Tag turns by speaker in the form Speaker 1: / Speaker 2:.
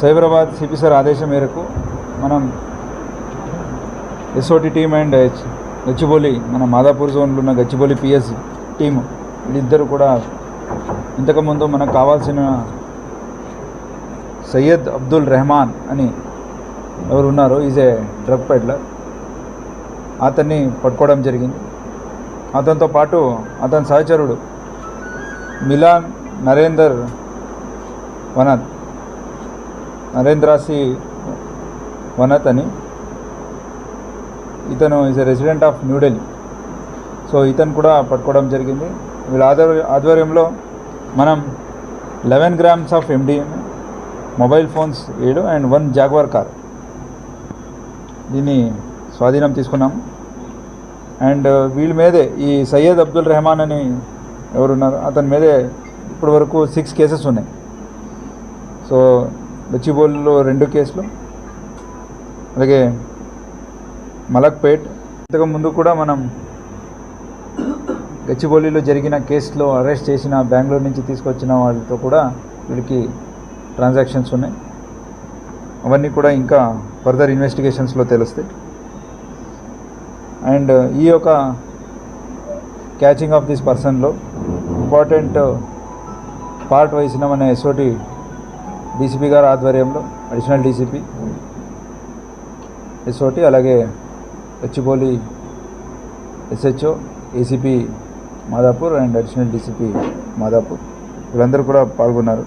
Speaker 1: Cyberabad CP sir ఆదేశం మేరకు మనం ఎస్ఓటి టీమ్ అండ్ గచ్చిబౌలి మన మాదాపూర్ జోన్లో ఉన్న గచ్చిబౌలి పిఎస్ టీం వీళ్ళిద్దరు కూడా ఇంతకుముందు మనకు కావాల్సిన సయ్యద్ అబ్దుల్ రెహమాన్ అని ఎవరు ఉన్నారు ఈజ్ ఏ డ్రగ్ పెడ్లర్ అతన్ని పట్టుకోవడం జరిగింది. అతనితో పాటు అతని సహచరుడు మిలాన్ నరేందర్ వనత్ నరేంద్రాసి వనత్ అని. ఇతను is a resident of New Delhi so ఇతను కూడా పట్టుకోవడం జరిగింది. వీళ్ళ ఆధ్వర్య ఆధ్వర్యంలో మనం eleven grams of MDM mobile phones ఏడు అండ్ వన్ జాగ్వార్ కార్ దీన్ని స్వాధీనం తీసుకున్నాం. అండ్ uh, వీళ్ళ మీదే ఈ సయ్యద్ అబ్దుల్ రెహమాన్ అని ఎవరున్నారు అతని మీదే ఇప్పటి వరకు సిక్స్ కేసెస్ ఉన్నాయి. సో గచ్చిబౌలిలో రెండు కేసులు. అలాగే మలక్పేట్. ఇంతకు ముందు కూడా మనం గచ్చిబౌలిలో జరిగిన కేసులో అరెస్ట్ చేసిన బెంగళూరు నుంచి తీసుకొచ్చిన వాళ్ళతో కూడా వీళ్ళకి ట్రాన్సాక్షన్స్ ఉన్నాయి. అవన్నీ కూడా ఇంకా ఫర్దర్ ఇన్వెస్టిగేషన్స్లో తెలుస్తాయి. అండ్ ఈ యొక్క క్యాచింగ్ ఆఫ్ దిస్ పర్సన్లో ఇంపార్టెంట్ పార్ట్ వహిసిన మన ఎస్ఓటి డీసీపీ గారు ఆధ్వర్యంలో అడిషనల్ డీసీపీ ఎస్ఓటి అలాగే Gachibowli SHO ACP Madhapur and additional DCP Madhapur. వీళ్ళందరూ కూడా పాల్గొన్నారు.